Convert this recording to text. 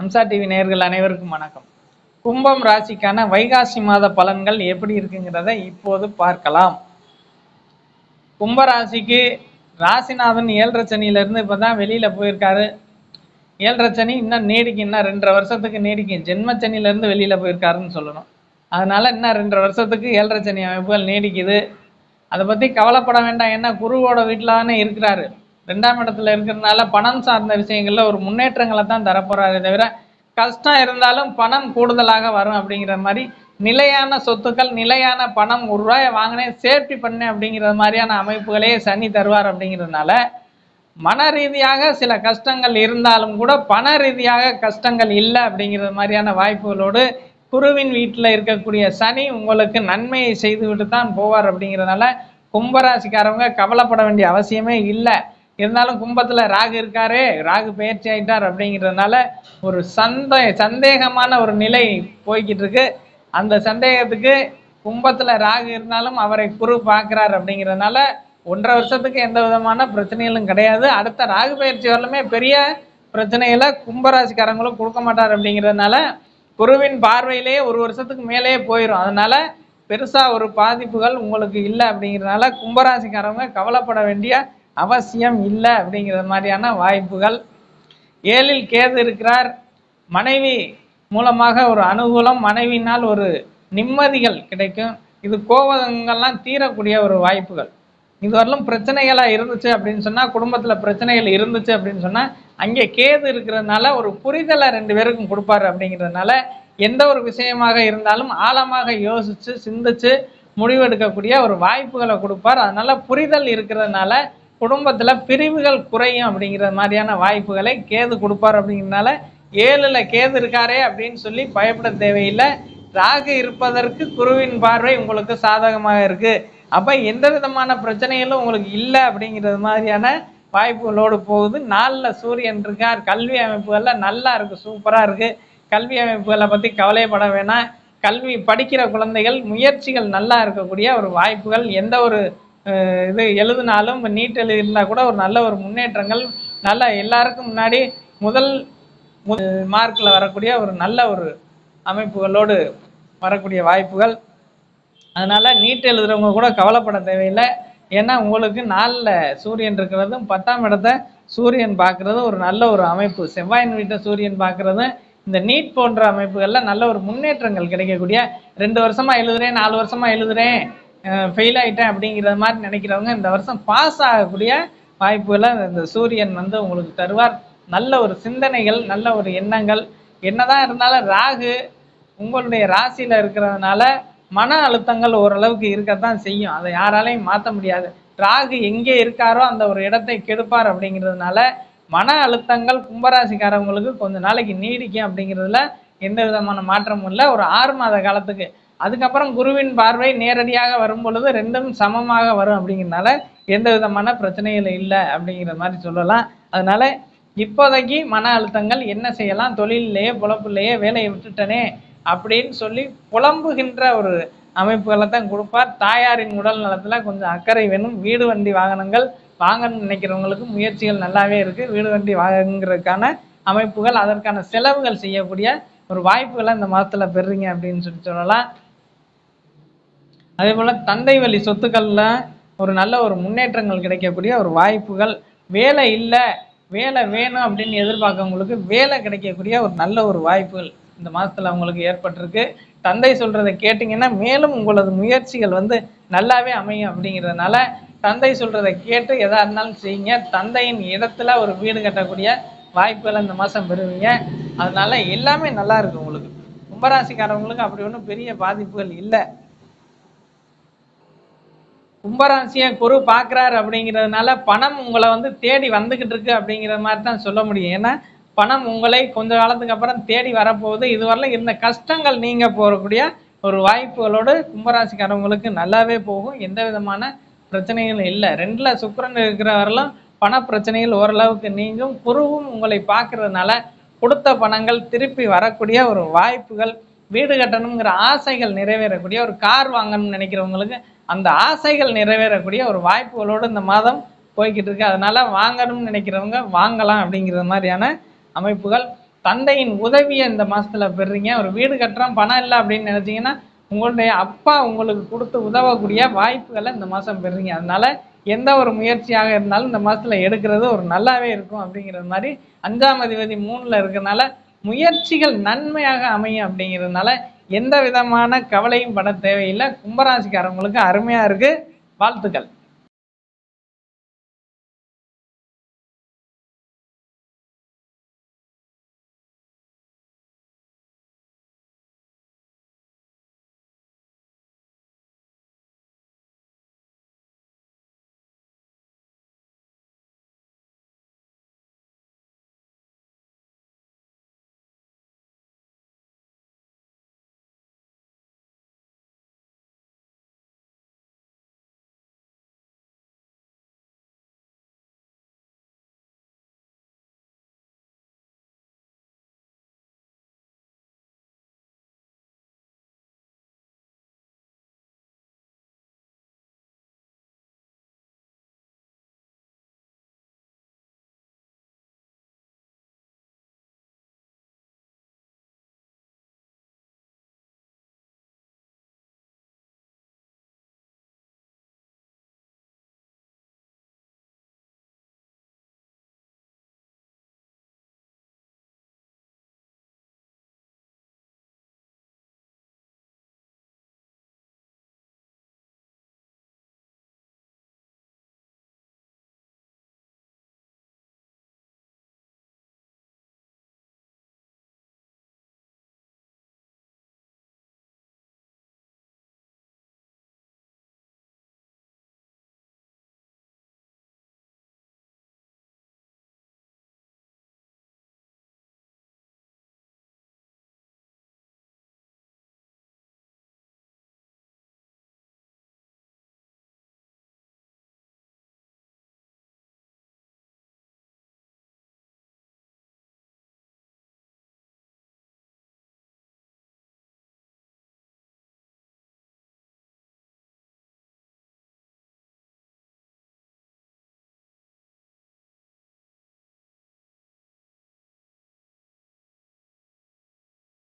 Amsa TV நேயர்கள் அனைவருக்கும் வணக்கம். கும்பம் ராசிக்கான வைகாசி மாத பலன்கள் எப்படி இருக்குங்கிறத இப்போது பார்க்கலாம். கும்ப ராசிக்கு ராசிநாதன் ஏழரை சனியிலிருந்து இப்போ தான் வெளியில் போயிருக்காரு. ஏழரை சனி இன்னும் நீடிக்கும் இன்னும் ரெண்டரை வருஷத்துக்கு நீடிக்கும். ஜென்மச்சனியிலேருந்து வெளியில் போயிருக்காருன்னு சொல்லணும். அதனால இன்னும் ரெண்டரை வருஷத்துக்கு ஏழரை சனி அமைப்புகள் நீடிக்குது. அதை பற்றி கவலைப்பட வேண்டாம். ஏன்னா குருவோட வீட்டில் தானே இருக்கிறாரு. ரெண்டாம் இடத்துல இருக்கிறதுனால பணம் சார்ந்த விஷயங்கள்ல ஒரு முன்னேற்றங்களை தான் தரப்போறாரு தவிர கஷ்டம் இருந்தாலும் பணம் கூடுதலாக வரும் அப்படிங்கிற மாதிரி நிலையான சொத்துக்கள் நிலையான பணம் ஒரு ரூபாயை வாங்கினேன் சேஃப்டி பண்ணேன் அப்படிங்கிற மாதிரியான அமைப்புகளே சனி தருவார் அப்படிங்கிறதுனால மன ரீதியாக சில கஷ்டங்கள் இருந்தாலும் கூட பண ரீதியாக கஷ்டங்கள் இல்லை அப்படிங்கிற மாதிரியான வாய்ப்புகளோடு குருவின் வீட்டில் இருக்கக்கூடிய சனி உங்களுக்கு நன்மையை செய்துவிட்டு தான் போவார் அப்படிங்கிறதுனால கும்பராசிக்காரவங்க கவலைப்பட வேண்டிய அவசியமே இல்லை. இருந்தாலும் கும்பத்தில் ராகு இருக்காரே ராகு பயிற்சி ஆயிட்டார் அப்படிங்கிறதுனால ஒரு சந்த சந்தேகமான ஒரு நிலை போய்கிட்டு இருக்கு. அந்த சந்தேகத்துக்கு கும்பத்தில் ராகு இருந்தாலும் அவரை குரு பார்க்குறாரு அப்படிங்கிறதுனால ஒன்றரை வருஷத்துக்கு எந்த விதமான பிரச்சனைகளும் கிடையாது. அடுத்த ராகு பயிற்சி வரலுமே பெரிய பிரச்சனைகளை கும்பராசிக்காரங்களும் கொடுக்க மாட்டார் அப்படிங்கிறதுனால குருவின் பார்வையிலேயே ஒரு வருஷத்துக்கு மேலேயே போயிடும் அதனால பெருசாக ஒரு பாதிப்புகள் உங்களுக்கு இல்லை அப்படிங்கிறதுனால கும்பராசிக்காரவங்க கவலைப்பட வேண்டிய அவசியம் இல்லை அப்படிங்கிற மாதிரியான வாய்ப்புகள். ஏழில் கேது இருக்கிறார். மனைவி மூலமாக ஒரு அனுகூலம் மனைவினால் ஒரு நிம்மதிகள் கிடைக்கும். இது கோவங்கள்லாம் தீரக்கூடிய ஒரு வாய்ப்புகள். இதுவரையிலும் பிரச்சனைகளாக இருந்துச்சு அப்படின்னு சொன்னால் குடும்பத்தில் பிரச்சனைகள் இருந்துச்சு அப்படின்னு சொன்னால் அங்கே கேது இருக்கிறதுனால ஒரு புரிதலை ரெண்டு பேருக்கும் கொடுப்பாரு அப்படிங்கிறதுனால எந்த ஒரு விஷயமாக இருந்தாலும் ஆழமாக யோசித்து சிந்திச்சு முடிவெடுக்கக்கூடிய ஒரு வாய்ப்புகளை கொடுப்பார். அதனால் புரிதல் இருக்கிறதுனால குடும்பத்தில் பிரிவுகள் குறையும் அப்படிங்கிற மாதிரியான வாய்ப்புகளை கேது கொடுப்பார் அப்படிங்கிறனால ஏழில் கேது இருக்காரே அப்படின்னு சொல்லி பயப்பட தேவையில்லை. ராகு இருப்பதற்கு குருவின் பார்வை உங்களுக்கு சாதகமாக இருக்குது அப்போ எந்த விதமான பிரச்சனைகளும் உங்களுக்கு இல்லை அப்படிங்கிறது மாதிரியான வாய்ப்புகளோடு போகுது. நாளில் சூரியன் இருக்கார். கல்வி அமைப்புகள்லாம் நல்லா இருக்குது சூப்பராக இருக்குது கல்வி அமைப்புகளை பற்றி கவலைப்பட வேணாம். கல்வி படிக்கிற குழந்தைகள் முயற்சிகள் நல்லா இருக்கக்கூடிய ஒரு வாய்ப்புகள் எந்த ஒரு இது எழுதினாலும் நீட் எழுதினா கூட ஒரு நல்ல ஒரு முன்னேற்றங்கள் நல்ல எல்லாருக்கும் முன்னாடி முதல் மார்க்கில் வரக்கூடிய ஒரு நல்ல ஒரு அமைப்புகளோடு வரக்கூடிய வாய்ப்புகள். அதனால் நீட் எழுதுறவங்க கூட கவலைப்பட தேவையில்லை. ஏன்னா உங்களுக்கு நாளில் சூரியன் இருக்கிறதும் பத்தாம் இடத்த சூரியன் பார்க்குறதும் ஒரு நல்ல ஒரு அமைப்பு. செவ்வாயின் வீட்டை சூரியன் பார்க்குறதும் இந்த நீட் போன்ற அமைப்புகளில் நல்ல ஒரு முன்னேற்றங்கள் கிடைக்கக்கூடிய ரெண்டு வருஷமாக எழுதுறேன் நாலு வருஷமாக எழுதுறேன் ஃபெயில் ஆகிட்டேன் அப்படிங்கிற மாதிரி நினைக்கிறவங்க இந்த வருஷம் பாஸ் ஆகக்கூடிய வாய்ப்புகளை இந்த சூரியன் வந்து உங்களுக்கு தருவார். நல்ல ஒரு சிந்தனைகள் நல்ல ஒரு எண்ணங்கள். என்னதான் இருந்தாலும் ராகு உங்களுடைய ராசியில் இருக்கிறதுனால மன அழுத்தங்கள் ஓரளவுக்கு இருக்கத்தான் செய்யும். அதை யாராலையும் மாற்ற முடியாது. ராகு எங்கே இருக்காரோ அந்த ஒரு இடத்தை கெடுப்பார் அப்படிங்கிறதுனால மன அழுத்தங்கள் கும்பராசிக்காரவங்களுக்கு கொஞ்ச நாளைக்கு நீடிக்கும் அப்படிங்கிறதுல எந்த விதமான மாற்றமும் இல்லை. ஒரு ஆறு மாத காலத்துக்கு அதுக்கப்புறம் குருவின் பார்வை நேரடியாக வரும் பொழுது ரெண்டும் சமமாக வரும் அப்படிங்கிறதுனால எந்த விதமான பிரச்சனைகள் இல்லை அப்படிங்கிற மாதிரி சொல்லலாம். அதனால இப்போதைக்கு மன அழுத்தங்கள் என்ன செய்யலாம்? தொழிலையே பொழப்புலையே வேலையை விட்டுட்டனே அப்படின்னு சொல்லி புலம்புகின்ற ஒரு அமைப்புகளை தான் கொடுப்பார். தாயாரின் உடல் நலத்தில் கொஞ்சம் அக்கறை வேணும். வீடு வண்டி வாகனங்கள் வாங்கணும்னு நினைக்கிறவங்களுக்கு முயற்சிகள் நல்லாவே இருக்குது வீடு வண்டி வாங்குறதுக்கான அமைப்புகள் அதற்கான செலவுகள் செய்யக்கூடிய ஒரு வாய்ப்புகளை இந்த மாதத்தில் பெறுறீங்க அப்படின்னு சொல்லி சொல்லலாம். அதே போல் தந்தை வழி சொத்துக்களில் ஒரு நல்ல ஒரு முன்னேற்றங்கள் கிடைக்கக்கூடிய ஒரு வாய்ப்புகள் வேலை இல்லை வேலை வேணும் அப்படின்னு எதிர்பார்க்கவங்களுக்கு வேலை கிடைக்கக்கூடிய ஒரு நல்ல ஒரு வாய்ப்புகள் இந்த மாதத்தில் அவங்களுக்கு ஏற்பட்டிருக்கு. தந்தை சொல்கிறத கேட்டிங்கன்னா மேலும் உங்களது முயற்சிகள் வந்து நல்லாவே அமையும் அப்படிங்கிறதுனால தந்தை சொல்கிறத கேட்டு எதாக இருந்தாலும் செய்யுங்க. தந்தையின் இடத்துல ஒரு வீடு கட்டக்கூடிய வாய்ப்புகளை இந்த மாதம் பெறுவீங்க. அதனால் எல்லாமே நல்லா இருக்கு உங்களுக்கு. கும்பராசிக்காரவங்களுக்கு அப்படி ஒன்றும் பெரிய பாதிப்புகள் இல்லை. கும்பராசியை குரு பார்க்குறாரு அப்படிங்கிறதுனால பணம் உங்களை வந்து தேடி வந்துக்கிட்டு இருக்கு அப்படிங்கிற மாதிரி தான் சொல்ல முடியும். ஏன்னா பணம் உங்களை கொஞ்ச காலத்துக்கு அப்புறம் தேடி வரப்போகுது. இதுவரையிலும் இருந்த கஷ்டங்கள் நீங்கள் போகக்கூடிய ஒரு வாய்ப்புகளோடு கும்பராசிக்காரவங்களுக்கு நல்லாவே போகும். எந்த விதமான பிரச்சனைகளும் இல்லை. ரெண்டில் சுக்கரன் இருக்கிற பண பிரச்சனைகள் ஓரளவுக்கு நீங்கும். குருவும் உங்களை பார்க்கறதுனால கொடுத்த பணங்கள் திருப்பி வரக்கூடிய ஒரு வாய்ப்புகள் வீடு கட்டணுங்கிற ஆசைகள் நிறைவேறக்கூடிய ஒரு கார் வாங்கணும்னு நினைக்கிறவங்களுக்கு அந்த ஆசைகள் நிறைவேறக்கூடிய ஒரு வாய்ப்புகளோடு இந்த மாதம் போய்கிட்டு இருக்கு. அதனால வாங்கணும்னு நினைக்கிறவங்க வாங்கலாம் அப்படிங்கிற மாதிரியான அமைப்புகள். தந்தையின் உதவியை இந்த மாசத்துல பெறுறீங்க ஒரு வீடு கட்டுறோம் பணம் இல்லை அப்படின்னு நினைச்சீங்கன்னா உங்களுடைய அப்பா உங்களுக்கு கொடுத்து உதவக்கூடிய வாய்ப்புகளை இந்த மாதம் பெறுறீங்க அதனால எந்த ஒரு முயற்சியாக இருந்தாலும் இந்த மாதத்தில் எடுக்கிறது ஒரு நல்லாவே இருக்கும் அப்படிங்கிறது மாதிரி அஞ்சாம் அதிபதி மூணில் இருக்கிறனால முயற்சிகள் நன்மையாக அமையும் அப்படிங்கிறதுனால எந்த விதமான கவலையும் பட தேவையில்லை. கும்பராசிக்காரவங்களுக்கு அருமையா இருக்கு. வாழ்த்துக்கள்.